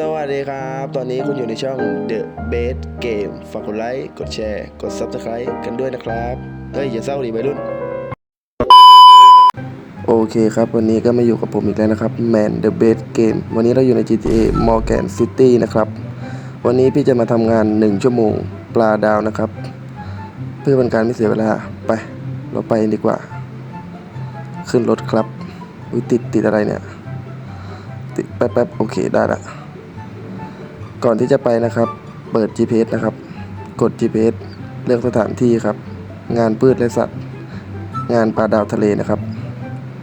สวัสดีครับ ตอนนี้คุณอยู่ในช่อง The Best Game ฝากกดไลค์ กดแชร์ กด Subscribe กันด้วยนะครับ เฮ้ย อย่าเศร้าดิวัยรุ่น โอเคครับ วันนี้ก็มาอยู่กับผมอีกแล้วนะครับ Man The Best Game วันนี้เราอยู่ใน GTA Morgan City นะครับ วันนี้พี่จะมาทำงาน 1 ชั่วโมงปลาดาวนะครับ เพื่อเป็นการไม่เสียเวลา ไป เราไปดีกว่า ขึ้นรถครับ อุ้ยติดติดอะไรเนี่ย ติดแป๊บๆโอเคได้ละ ก่อนที่จะไปนะครับ เปิด GPS นะครับ กด GPS เลือกสถานที่ครับ งานพืชและสัตว์ งานปลาดาวทะเลนะครับ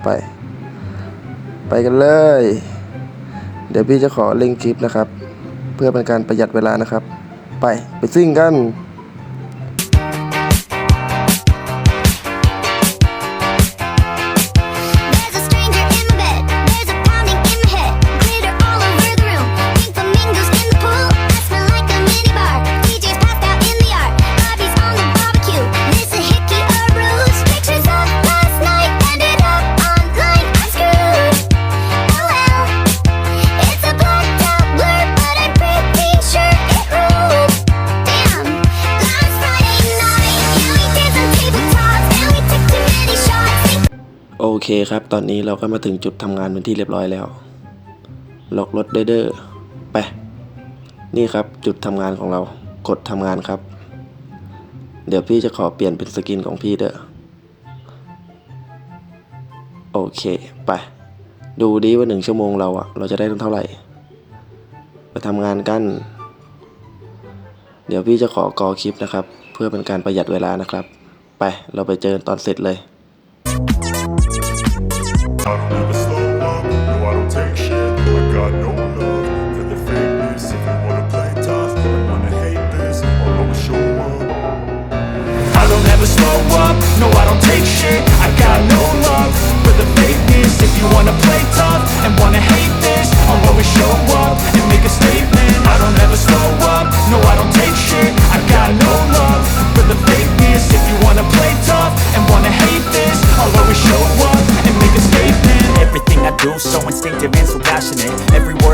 ไป ไปกันเลย เดี๋ยวพี่จะขอเล่งคลิปนะครับ เพื่อเป็นการประหยัดเวลานะครับ ไปไปซิ่งกัน เคครับ ตอนนี้เราก็มาถึงจุดทำงานเป็นที่เรียบร้อยแล้ว ล็อกรถเด้อๆไป นี่ครับจุดทำงานของเรา กดทำงานครับ เดี๋ยวพี่จะขอเปลี่ยนเป็นสกินของพี่เด้อ โอเค ไป ดูดีว่าหนึ่งชั่วโมงเราอะเราจะได้เท่าไหร่ ไปทำงานกัน เดี๋ยวพี่จะขอกอคลิปนะครับ เพื่อเป็นการประหยัดเวลานะครับ ไป เราไปเจอตอนเสร็จเลย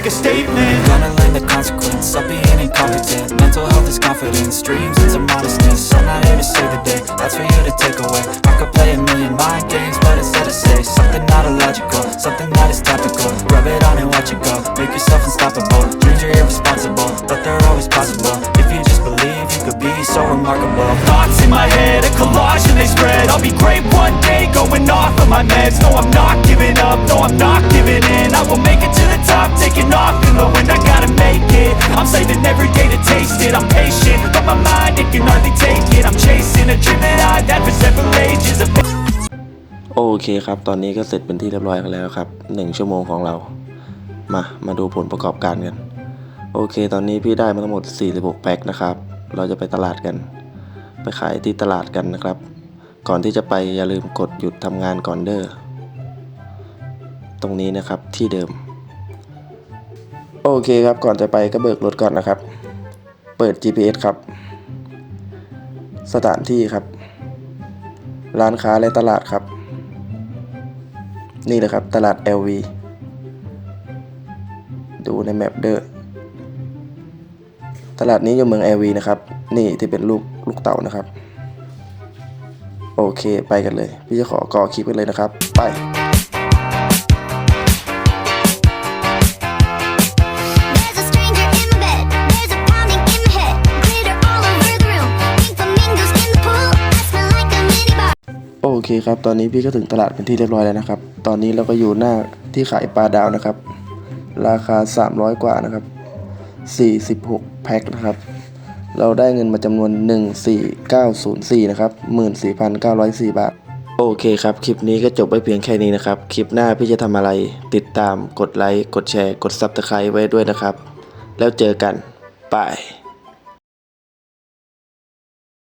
make a statement. Gonna learn the consequence of being incompetent. Mental health is confidence, dreams into modestness. I'm not here to save the day, that's for you to take away. I could so remarkable Thoughts in my head, a collage and they spread I'll be great one day, going off of my meds No, I'm not giving up, no, I'm not giving in I will make it to the top, taking off in the wind I gotta make it, I'm saving every day to taste it I'm patient, but my mind, it can hardly take it I'm chasing a dream that I've had for several ages a โอเคครับ ตอนนี้ก็เสร็จเป็นที่เรียบร้อยกันแล้วครับหนึ่งชั่วโมงของเรา มา มาดูผลประกอบการกัน โอเค ตอนนี้พี่ได้มาทั้งหมด 46 แพ็คนะครับ เราจะไปตลาดกัน ไปขายที่ตลาดกันนะครับ ก่อนที่จะไปอย่าลืมกดหยุดทำงานก่อนเด้อตรงนี้นะครับที่เดิม โอเคครับก่อนจะไปก็เบิกรถก่อนนะครับ เปิด GPS ครับ สถานที่ครับ ร้านค้าและตลาดครับ นี่เลยครับตลาด LV ดูในแมปเดอ ตลาดนี้อยู่เมือง LV นะครับ นี่ที่เป็นลูกลูกเต่านะครับโโอเคไปกันเลย พี่จะขอก่อคลิปกันเลยนะครับ ไป There's a stranger in the bed. There's a pounding in the head. Glitter all over the room. Pink flamingos in the pool. I smell like a mini bar. โอเคครับ ตอนนี้พี่ก็ถึงตลาดเป็นที่เรียบร้อยแล้วนะครับ ตอนนี้เราก็อยู่หน้าที่ขายปลาดาวนะครับ ราคา 300 กว่านะครับ 46 แพ็คนะครับ เราได้เงินมาจำนวน 14904 นะครับ 14,904 บาท โอเคครับ คลิปนี้ก็จบไปเพียงแค่นี้นะครับ คลิปหน้าพี่จะทำอะไร ติดตาม กดไลค์ กดแชร์ กด Subscribe ไว้ด้วยนะครับ แล้วเจอกันบาย